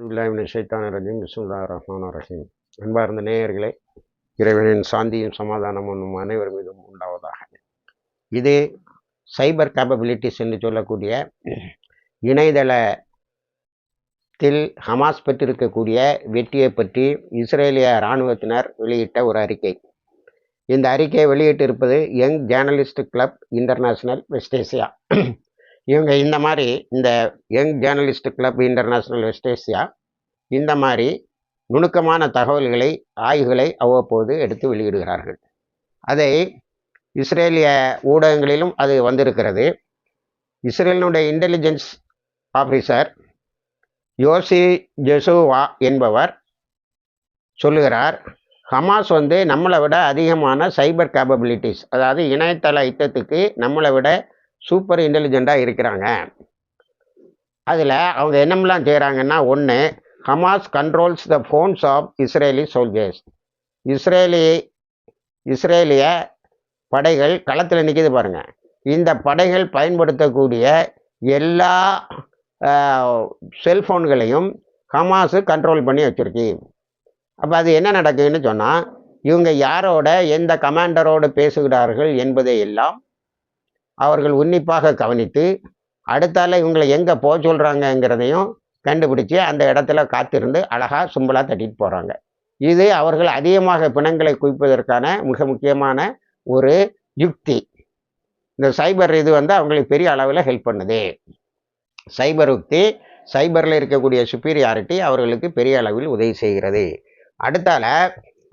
ஷைத்தான ரஜீம் பிஸ்முல்லா ரஹ்மான் ரஹீம். அன்பார்ந்த நேயர்களே இறைவனின் சாந்தியும் சமாதானமும் அனைவர் மீதும் உண்டாவதாக. இது சைபர் கேப்பபிலிட்டிஸ் என்று சொல்லக்கூடிய இணையதளத்தில் ஹமாஸ் பெற்றிருக்கக்கூடிய வெற்றியை பற்றி இஸ்ரேலிய இராணுவத்தினர் வெளியிட்ட ஒரு அறிக்கை. இந்த அறிக்கையை வெளியிட்டிருப்பது young journalist club international West Asia. இவங்க இந்த மாதிரி இந்த young journalist club international West Asia இந்த மாதிரி நுணுக்கமான தகவல்களை ஆய்வுகளை அவ்வப்போது எடுத்து வெளியிடுகிறார்கள். அதை இஸ்ரேலிய ஊடகங்களிலும் அது வந்திருக்கிறது. இஸ்ரேலினுடைய இன்டெலிஜென்ஸ் ஆஃபீஸர் யோசி ஜெசுவா என்பவர் சொல்லுகிறார் ஹமாஸ் வந்து நம்மளை விட அதிகமான சைபர் கேப்பபிலிட்டிஸ் அதாவது இணையதள யுத்தத்துக்கு நம்மளை விட சூப்பர் இன்டெலிஜெண்ட்டாக இருக்கிறாங்க. அதில் அவங்க என்னமெல்லாம் செய்கிறாங்கன்னா ஒன்று Hamas controls the phones of Israeli soldiers Israeli இஸ்ரேலிய படைகள் களத்தில் நிற்கிது பாருங்கள் இந்த படைகள் பயன்படுத்தக்கூடிய எல்லா செல்ஃபோன்களையும் ஹமாஸு கண்ட்ரோல் பண்ணி வச்சுருக்கு. அப்போ அது என்ன நடக்குதுன்னு சொன்னால் இவங்க யாரோட எந்த கமாண்டரோடு பேசுகிறார்கள் என்பதை எல்லாம் அவர்கள் உன்னிப்பாக கவனித்து அடுத்தால இவங்களை எங்கே போக சொல்கிறாங்கங்கிறதையும் கண்டுபிடிச்சி அந்த இடத்துல காத்திருந்து அழகாக சும்பலாக தட்டிட்டு போகிறாங்க இது அவர்கள் அதிகமாக பிணங்களை குவிப்பதற்கான மிக முக்கியமான ஒரு யுக்தி. இந்த சைபர் இது வந்து அவங்களுக்கு பெரிய அளவில் ஹெல்ப் பண்ணுது. சைபர் யுக்தி சைபரில் இருக்கக்கூடிய சுப்பீரியாரிட்டி அவர்களுக்கு பெரிய அளவில் உதவி செய்கிறது. அடுத்தால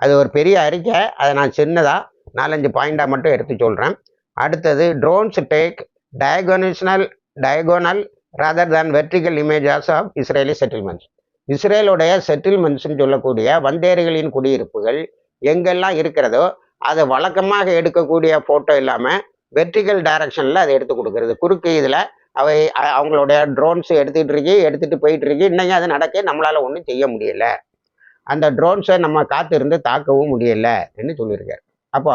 அது ஒரு பெரிய அறிக்கை அதை நான் சின்னதாக நாலஞ்சு பாயிண்டாக மட்டும் எடுத்து சொல்கிறேன் அடுத்தது drones take டயகோனிஷனல் diagonal rather than vertical images of Israeli settlements இஸ்ரேலுடைய செட்டில்மெண்ட்ஸ்ன்னு சொல்லக்கூடிய வந்தேரிகளின் குடியிருப்புகள் எங்கெல்லாம் இருக்கிறதோ அதை வழக்கமாக எடுக்கக்கூடிய ஃபோட்டோ இல்லாமல் வெர்டிகல் டைரக்ஷனில் அதை எடுத்து கொடுக்கறது. குறுக்கு இதில் அவை அவங்களுடைய ட்ரோன்ஸ் எடுத்துகிட்டு இருக்கி எடுத்துகிட்டு போயிட்டு இருக்கு இன்னைக்கு அது நடக்க நம்மளால் ஒன்றும் செய்ய முடியல. அந்த ட்ரோன்ஸை நம்ம காத்திருந்து தாக்கவும் முடியல என்று சொல்லியிருக்கார். அப்போ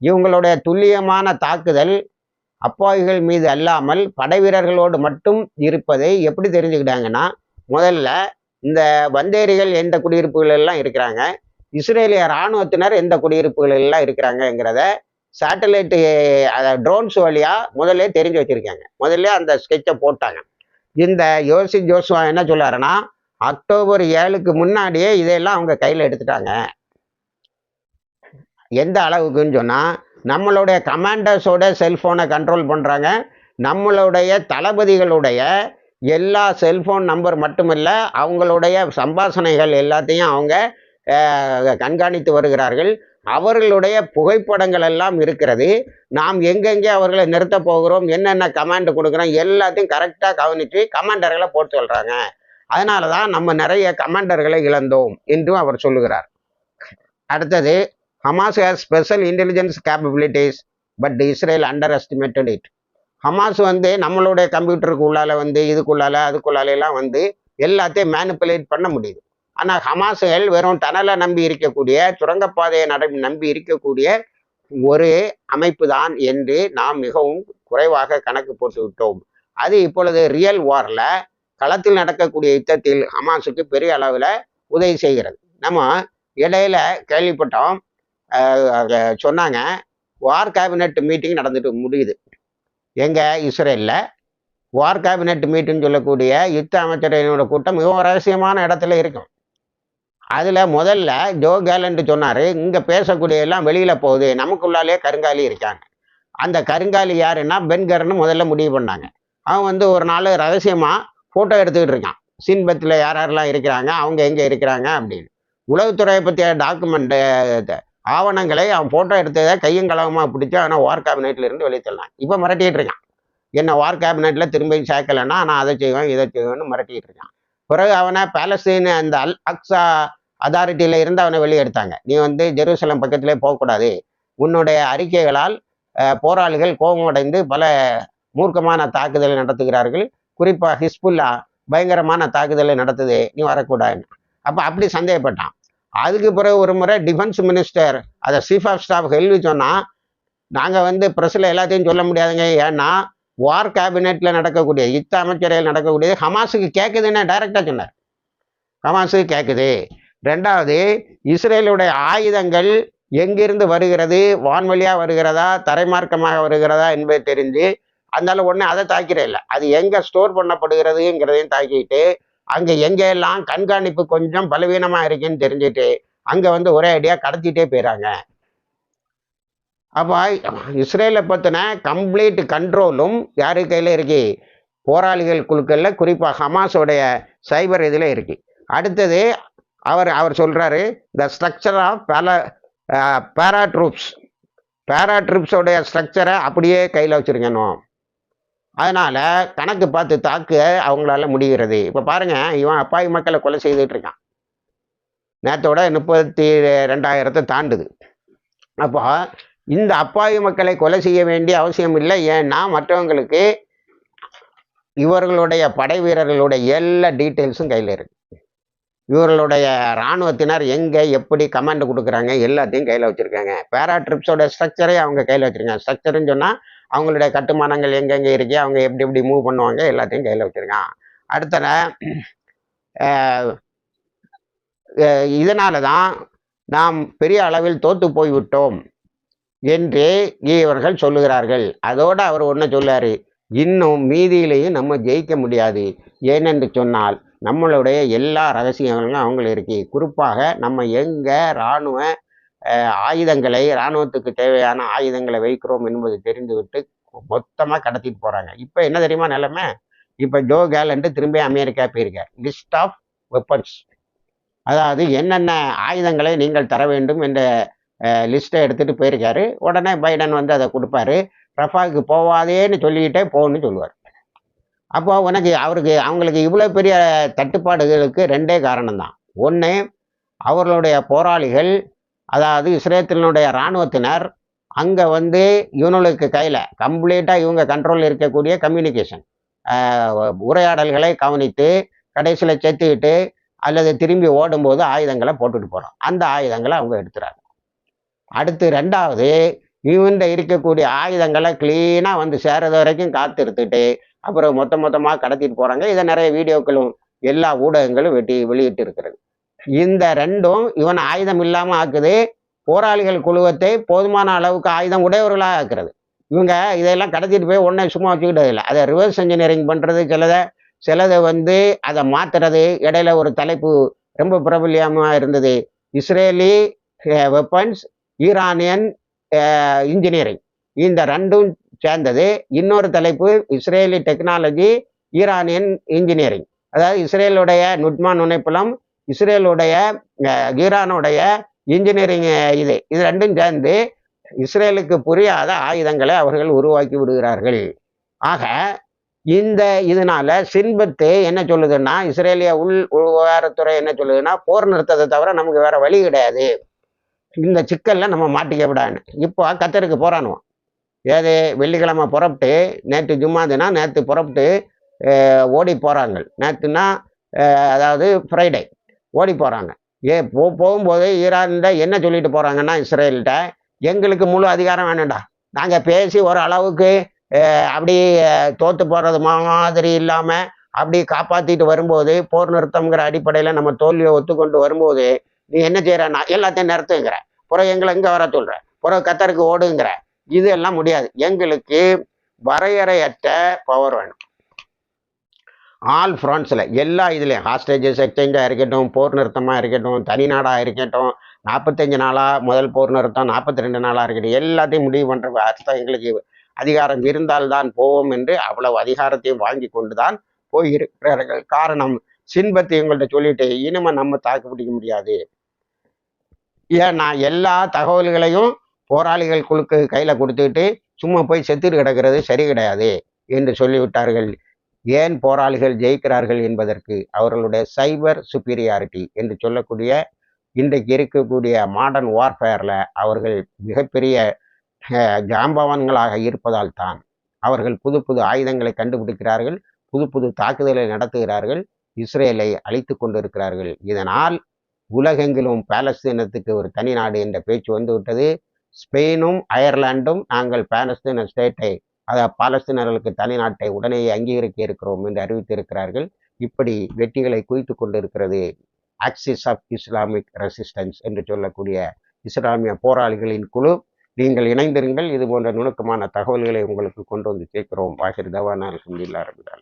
இவங்களுடைய துல்லியமான தாக்குதல் அப்பாவிகள் மீது அல்லாமல் படை வீரர்களோடு மட்டும் இருப்பதை எப்படி தெரிஞ்சுக்கிட்டாங்கன்னா முதல்ல இந்த வந்தேரிகள் எந்த குடியிருப்புகள் எல்லாம் இருக்கிறாங்க இஸ்ரேலிய இராணுவத்தினர் எந்த குடியிருப்புகள் எல்லாம் இருக்கிறாங்கங்கிறத சேட்டலைட்டு ட்ரோன்ஸ் வழியாக முதல்ல தெரிஞ்சு வச்சுருக்காங்க. முதல்ல அந்த ஸ்கெட்சை போட்டாங்க. இந்த யோசி ஜோஸ்வா என்ன சொல்லாருன்னா அக்டோபர் ஏழுக்கு முன்னாடியே இதையெல்லாம் அவங்க கையில் எடுத்துட்டாங்க. எந்த அளவுக்குன்னு சொன்னால் நம்மளுடைய கமாண்டர்ஸோட செல்ஃபோனை கண்ட்ரோல் பண்ணுறாங்க நம்மளுடைய தளபதிகளுடைய எல்லா செல்ஃபோன் நம்பர் மட்டுமில்ல அவங்களுடைய சம்பாஷணைகள் எல்லாத்தையும் அவங்க கண்காணித்து வருகிறார்கள். அவர்களுடைய புகைப்படங்கள் எல்லாம் இருக்கிறது. நாம் எங்கெங்கே அவர்களை நிறுத்த போகிறோம் என்னென்ன கமாண்டு கொடுக்குறோம் எல்லாத்தையும் கரெக்டாக கவனித்து கமாண்டர்களை போட்டு சொல்கிறாங்க அதனால தான் நம்ம நிறைய கமாண்டர்களை இழந்தோம் என்றும் அவர் சொல்லுகிறார். அடுத்தது Hamas has special intelligence capabilities but Israel underestimated it Hamas வந்து நம்மளுடைய கம்ப்யூட்டருக்கு உள்ளால வந்து இதுக்குள்ளால அதுக்குள்ளால எல்லாம் வந்து எல்லாத்தையும் மேனிப்புலேட் பண்ண முடியுது. ஆனால் ஹமாஸுகள் வெறும் டனலை நம்பி இருக்கக்கூடிய சுரங்கப்பாதையை நட நம்பி இருக்கக்கூடிய ஒரு அமைப்பு தான் என்று நாம் மிகவும் குறைவாக கணக்கு போட்டு விட்டோம். அது இப்பொழுது ரியல் வாரில் களத்தில் நடக்கக்கூடிய யுத்தத்தில் ஹமாஸுக்கு பெரிய அளவில் உதவி செய்கிறது. நம்ம இடையில கேள்விப்பட்டோம் சொன்னாங்க வார் கேபினெட் மீட்டிங் நடந்துட்டு முடியுது. எங்கள் இஸ்ரேலில். வார் கேபினெட் மீட்டிங் சொல்லக்கூடிய யுத்த அமைச்சரவையோட கூட்டம் மிகவும் ரகசியமான இடத்துல இருக்கும். அதில் முதல்ல ஜோ கேலண்ட் சொன்னார் இங்கே பேசக்கூடிய எல்லாம் வெளியில் போகுது நமக்குள்ளாலே கருங்காலி இருக்காங்க. அந்த கருங்காலி யாருன்னா பென்கர்னு முதல்ல முடிவு பண்ணாங்க. அவன் வந்து ஒரு நாள் ரகசியமாக ஃபோட்டோ எடுத்துக்கிட்டு இருக்கான். சின்பத்தில் யார் யாரெல்லாம் இருக்கிறாங்க அவங்க எங்கே இருக்கிறாங்க அப்படின்னு. உளவுத்துறையை பற்றிய டாக்குமெண்ட் ஆவணங்களை அவன் ஃபோட்டோ எடுத்ததை கையும் கலவமாக பிடிச்சி ஆனால் வார் கேபினெட்டில் இருந்து வெளியே தள்ளலாம் இப்போ மிரட்டிகிட்டு இருக்கான். என்ன வார் கேபினெட்டில் திரும்பி சேர்க்கலைன்னா நான் அதை செய்வேன் இதை செய்வேன்னு மிரட்டிகிட்டு இருக்கான். பிறகு அவனை பேலஸ்தீன் அந்த அல் அக்ஸா அதாரிட்டியில் இருந்து அவனை வெளியே எடுத்தாங்க. நீ வந்து ஜெருசலம் பக்கத்திலே போகக்கூடாது. உன்னுடைய அறிக்கைகளால் போராளிகள் கோபமடைந்து பல மூர்க்கமான தாக்குதலை நடத்துகிறார்கள். குறிப்பாக ஹிஸ்புல்லா பயங்கரமான தாக்குதலை நடத்துது நீ வரக்கூடாதுன்னு. அப்போ அப்படி சந்தேகப்பட்டான். அதுக்கு பிறகு ஒரு முறை டிஃபென்ஸ் மினிஸ்டர் அதை சீஃப் ஆஃப் ஸ்டாஃப் கேள்வி சொன்னால் நாங்கள் வந்து ப்ரெஸ்ஸில் எல்லாத்தையும் சொல்ல முடியாதுங்க. ஏன்னா வார் கேபினெட்டில் நடக்கக்கூடிய யுத்த அமைச்சரையில் நடக்கக்கூடியது ஹமாஸுக்கு கேட்குதுன்னு டைரெக்டாக சொன்னார். ஹமாஸுக்கு கேட்குது ரெண்டாவது இஸ்ரேலுடைய ஆயுதங்கள் எங்கிருந்து வருகிறது? வான்வழியாக வருகிறதா? தரைமார்க்கமாக வருகிறதா என்பது தெரிஞ்சு அதனால ஒன்று அதை தாக்கிறே இல்லை. அது எங்கே ஸ்டோர் பண்ணப்படுகிறதுங்கிறதையும் தாக்கிட்டு அங்கே எங்கெல்லாம் கண்காணிப்பு கொஞ்சம் பலவீனமாக இருக்குன்னு தெரிஞ்சுட்டு அங்கே வந்து ஒரே அடியாக கடத்திட்டே போயிறாங்க. அப்போ இஸ்ரேலை பற்றின கம்ப்ளீட் கண்ட்ரோலும் யாரு கையில் இருக்கு? போராளிகள் குழுக்களில் குறிப்பாக ஹமாஸோடைய சைபர் இதில் இருக்கு. அடுத்தது அவர் அவர் சொல்கிறாரு த ஸ்ட்ரக்சர் ஆஃப் பேலா பேரா ட்ரூப்ஸ் பேரா ட்ரூப்ஸோடைய ஸ்ட்ரக்சரை அப்படியே கையில் வச்சுருக்கணும் அதனால் கணக்கு பார்த்து தாக்க அவங்களால முடிகிறது. இப்போ பாருங்கள் இவன் அப்பாவி மக்களை கொலை செய்துட்டு இருக்கான். நேற்றோட முப்பத்தி ரெண்டாயிரத்தை தாண்டுது. அப்போ இந்த அப்பாவி மக்களை கொலை செய்ய வேண்டிய அவசியம் இல்லை. ஏன்னா மற்றவங்களுக்கு இவர்களுடைய படை வீரர்களுடைய எல்லா டீட்டெயில்ஸும் கையில் இருக்கு. இவர்களுடைய இராணுவத்தினர் எங்கே எப்படி கமாண்ட் கொடுக்குறாங்க எல்லாத்தையும் கையில் வச்சுருக்காங்க. பேரா ட்ரிப்ஸோட ஸ்ட்ரக்சரே அவங்க கையில் வச்சுருக்காங்க. ஸ்ட்ரக்சருன்னு சொன்னால் அவங்களுடைய கட்டுமானங்கள் எங்கெங்கே இருக்கு அவங்க எப்படி எப்படி மூவ் பண்ணுவாங்க எல்லாத்தையும் கையில் வச்சுருக்கான் அடுத்தன இதனால தான் நாம் பெரிய அளவில் தோத்து போய்விட்டோம் என்று இவர்கள் சொல்லுகிறார்கள். அதோடு அவர் ஒன்று சொல்லாரு இன்னும் மீதியிலையும் நம்ம ஜெயிக்க முடியாது. ஏனென்று சொன்னால் நம்மளுடைய எல்லா ரகசியங்களும் அவங்கள இருக்கு. குறிப்பாக நம்ம எங்கே இராணுவ ஆயுதங்களை இராணுவத்துக்கு தேவையான ஆயுதங்களை வைக்கிறோம் என்பது தெரிந்துவிட்டு மொத்தமாக கடத்திட்டு போகிறாங்க இப்போ என்ன தெரியுமா நிலைமை? இப்போ ஜோ கேலண்ட்டு திரும்பி அமெரிக்கா போயிருக்கார். List of weapons. அதாவது என்னென்ன ஆயுதங்களை நீங்கள் தர வேண்டும் என்ற லிஸ்ட்டை எடுத்துகிட்டு போயிருக்காரு. உடனே பைடன் வந்து அதை கொடுப்பாரு. ரஃபாவுக்கு போவாதேன்னு சொல்லிக்கிட்டே போகணும்னு சொல்லுவார். அப்போ உனக்கு அவருக்கு அவங்களுக்கு இவ்வளோ பெரிய தட்டுப்பாடுகளுக்கு ரெண்டே காரணம்தான். ஒன்று அவர்களுடைய போராளிகள் அதாவது இஸ்ரேத்தினுடைய இராணுவத்தினர் அங்கே வந்து இவனுக்கு கையில் கம்ப்ளீட்டாக இவங்க கண்ட்ரோலில் இருக்கக்கூடிய கம்யூனிகேஷன் உரையாடல்களை கவனித்து கடைசியில் செத்துக்கிட்டு அல்லது திரும்பி ஓடும்போது ஆயுதங்களை போட்டுட்டு போகிறோம் அந்த ஆயுதங்களை அவங்க எடுத்துறாங்க. அடுத்து ரெண்டாவது இவன்கிட்ட இருக்கக்கூடிய ஆயுதங்களை க்ளீனாக வந்து சேர்றது வரைக்கும் காத்திருத்துட்டு அப்புறம் மொத்த மொத்தமாக கடத்திட்டு போகிறாங்க இதை நிறைய வீடியோக்களும் எல்லா ஊடகங்களும் வெட்டி வெளியிட்டு இருக்கிறது இந்த ரெண்டும் இவன் ஆயுதம் இல்லாமல் ஆக்குது. போராளிகள் குழுவத்தை போதுமான அளவுக்கு ஆயுதம் உடையவர்களாக ஆக்குறது. இவங்க இதெல்லாம் கடத்திட்டு போய் ஒன்றை சும்மா வச்சுக்கிட்டது இல்லை. அதை ரிவர்ஸ் இன்ஜினியரிங் பண்ணுறது சிலதை சிலதை வந்து அதை மாற்றுறது இடையில ஒரு தலைப்பு ரொம்ப பிரபல்யமாக இருந்தது. இஸ்ரேலி வெப்பன்ஸ் ஈரானியன் இன்ஜினியரிங் இந்த ரெண்டும் சேர்ந்தது. இன்னொரு தலைப்பு இஸ்ரேலி டெக்னாலஜி ஈரானியன் இன்ஜினியரிங் அதாவது இஸ்ரேலுடைய நுட்மா நுழைப்புலம் இஸ்ரேலுடைய ஈரானுடைய இன்ஜினியரிங் இது. இது ரெண்டும் சேர்ந்து இஸ்ரேலுக்கு புரியாத ஆயுதங்களை அவர்கள் உருவாக்கி விடுகிறார்கள். ஆக இந்த இதனால சின்பத்து என்ன சொல்லுதுன்னா இஸ்ரேலிய உள் விவகாரத்துறை என்ன சொல்லுதுன்னா போர் நிறுத்தத்தை தவிர நமக்கு வேற வழி கிடையாது. இந்த சிக்கலில் நம்ம மாட்டிக்க விடான்னு இப்போ கத்தருக்கு போறானுவோம் ஏது வெள்ளிக்கிழமை புறப்பட்டு நேற்று ஜும்மா தினம் நேற்று புறப்பட்டு ஓடி போகிறாங்க நேற்றுனா அதாவது ஃப்ரைடே. ஓடி போகிறாங்க ஏ போ போகும்போது ஈரான்ட என்ன சொல்லிட்டு போகிறாங்கன்னா இஸ்ரேல்கிட்ட எங்களுக்கு முழு அதிகாரம் வேணும்டா. நாங்கள் பேசி ஒரு அளவுக்கு அப்படி தோற்று போகிறது மாதிரி இல்லாமல் அப்படி காப்பாற்றிட்டு வரும்போது போர் நிறுத்தம்ங்கிற அடிப்படையில் நம்ம தோல்வியை ஒத்துக்கொண்டு வரும்போது நீ என்ன செய்கிறன்னா எல்லாத்தையும் நிறுத்துங்கிற. புறம் எங்களை இங்கே வர சொல்கிற புறம் கத்தருக்கு ஓடுங்கிற. இது எல்லாம் முடியாது. எங்களுக்கு வரையறையற்ற பவர் வேணும். ஆல் ஃப்ரான்ஸில் எல்லா இதுலேயும் ஹாஸ்டேஜஸ் எக்ஸ்சேஞ்சாக இருக்கட்டும் போர் நிறுத்தமாக இருக்கட்டும் தனி நாடாக இருக்கட்டும் நாற்பத்தஞ்சு நாளாக முதல் போர் நிறுத்தம் நாற்பத்தி ரெண்டு நாளாக இருக்கட்டும் எல்லாத்தையும் முடிவு பண்ணுற அர்த்தம் எங்களுக்கு அதிகாரம் இருந்தால்தான் போவோம் என்று அவ்வளவு அதிகாரத்தையும் வாங்கி கொண்டு தான் போயிருக்கிறார்கள். காரணம் சின்பத்தை உங்கள்கிட்ட சொல்லிட்டு இனிமே நம்ம தாக்கு பிடிக்க முடியாது. ஏன்னா எல்லா தகவல்களையும் போராளிகள் குழுக்கு கையில் கொடுத்துக்கிட்டு சும்மா போய் செத்துட்டு கிடக்கிறது சரி கிடையாது என்று சொல்லிவிட்டார்கள். ஏன் போராளிகள் ஜெயிக்கிறார்கள் என்பதற்கு அவர்களுடைய சைபர் சுப்பீரியாரிட்டி என்று சொல்லக்கூடிய இன்றைக்கு இருக்கக்கூடிய மாடர்ன் வார்ஃபேரில் அவர்கள் மிகப்பெரிய ஜாம்பவான்களாக இருப்பதால் தான் அவர்கள் புது புது ஆயுதங்களை கண்டுபிடிக்கிறார்கள் புது புது தாக்குதலை நடத்துகிறார்கள் இஸ்ரேலை அழித்து கொண்டிருக்கிறார்கள். இதனால் உலகெங்கிலும் பாலஸ்தீனத்துக்கு ஒரு தனி நாடு என்ற பேச்சு வந்துவிட்டது. ஸ்பெயினும் அயர்லாண்டும் நாங்கள் பாலஸ்தீன ஸ்டேட்டை அதாவது பாலஸ்தீனர்களுக்கு தனி நாட்டை உடனே அங்கீகரிக்க இருக்கிறோம் என்று அறிவித்திருக்கிறார்கள். இப்படி வெற்றிகளை குவித்து கொண்டிருக்கிறது ஆக்சிஸ் ஆஃப் இஸ்லாமிக் ரெசிஸ்டன்ஸ் என்று சொல்லக்கூடிய இஸ்லாமிய போராளிகளின் குழு. நீங்கள் இணைந்திருங்கள் இது போன்ற நுணுக்கமான தகவல்களை உங்களுக்கு கொண்டு வந்து சேர்க்கிறோம். வாகிர் தவானா அல்ஹம்துலில்லாஹ் ரபில்